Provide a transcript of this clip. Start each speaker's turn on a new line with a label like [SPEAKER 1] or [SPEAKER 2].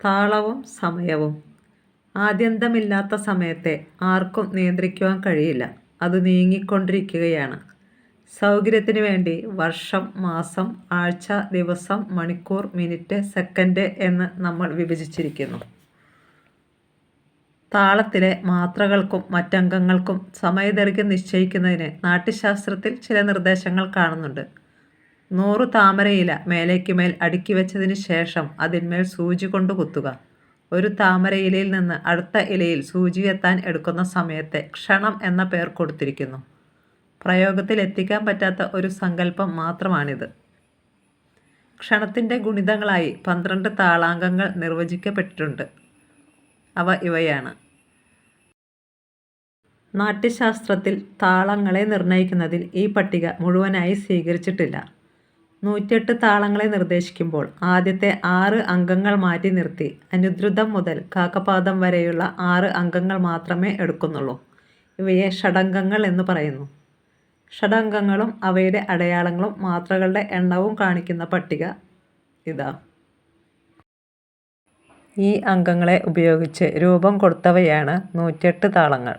[SPEAKER 1] താളവും സമയവും. ആദ്യന്തമില്ലാത്ത സമയത്തെ ആർക്കും നിയന്ത്രിക്കുവാൻ കഴിയില്ല. അത് നീങ്ങിക്കൊണ്ടിരിക്കുകയാണ്. സൗകര്യത്തിന് വേണ്ടി വർഷം മാസം ആഴ്ച ദിവസം മണിക്കൂർ മിനിറ്റ് സെക്കൻഡ് എന്ന് നമ്മൾ വിഭജിച്ചിരിക്കുന്നു. താളത്തിലെ മാത്രകൾക്കും മറ്റംഗങ്ങൾക്കും സമയദൈർഘ്യം നിശ്ചയിക്കുന്നതിന് നാട്യശാസ്ത്രത്തിൽ ചില നിർദ്ദേശങ്ങൾ കാണുന്നുണ്ട്. നൂറ് താമരയില മേലേക്കുമേൽ അടുക്കി വെച്ചതിന് ശേഷം അതിന്മേൽ സൂചി കൊണ്ട് കുത്തുക. ഒരു താമരയിലയിൽ നിന്ന് അടുത്ത ഇലയിൽ സൂചി എത്താൻ എടുക്കുന്ന സമയത്തെ ക്ഷണം എന്ന പേർ കൊടുത്തിരിക്കുന്നു. പ്രയോഗത്തിൽ എത്തിക്കാൻ പറ്റാത്ത ഒരു സങ്കല്പം മാത്രമാണിത്. ക്ഷണത്തിന്റെ ഗുണിതങ്ങളായി പന്ത്രണ്ട് താളാങ്കങ്ങൾ നിർവചിക്കപ്പെട്ടിട്ടുണ്ട്. അവ ഇവയാണ്. നാട്യശാസ്ത്രത്തിൽ താളങ്ങളെ നിർണയിക്കുന്നതിൽ ഈ പട്ടിക മുഴുവനായി സ്വീകരിച്ചിട്ടില്ല. നൂറ്റെട്ട് താളങ്ങളെ നിർദ്ദേശിക്കുമ്പോൾ ആദ്യത്തെ ആറ് അംഗങ്ങൾ മാറ്റി നിർത്തി. അനുദ്രുതം മുതൽ കാക്കപാദം വരെയുള്ള ആറ് അംഗങ്ങൾ മാത്രമേ എടുക്കുന്നുള്ളൂ. ഇവയെ ഷടംഗങ്ങൾ എന്ന് പറയുന്നു. ഷടംഗങ്ങളും അവയുടെ അടയാളങ്ങളും മാത്രകളുടെ എണ്ണവും കാണിക്കുന്ന പട്ടിക ഇതാ. ഈ അംഗങ്ങളെ ഉപയോഗിച്ച് രൂപം കൊടുത്തവയാണ് നൂറ്റെട്ട് താളങ്ങൾ.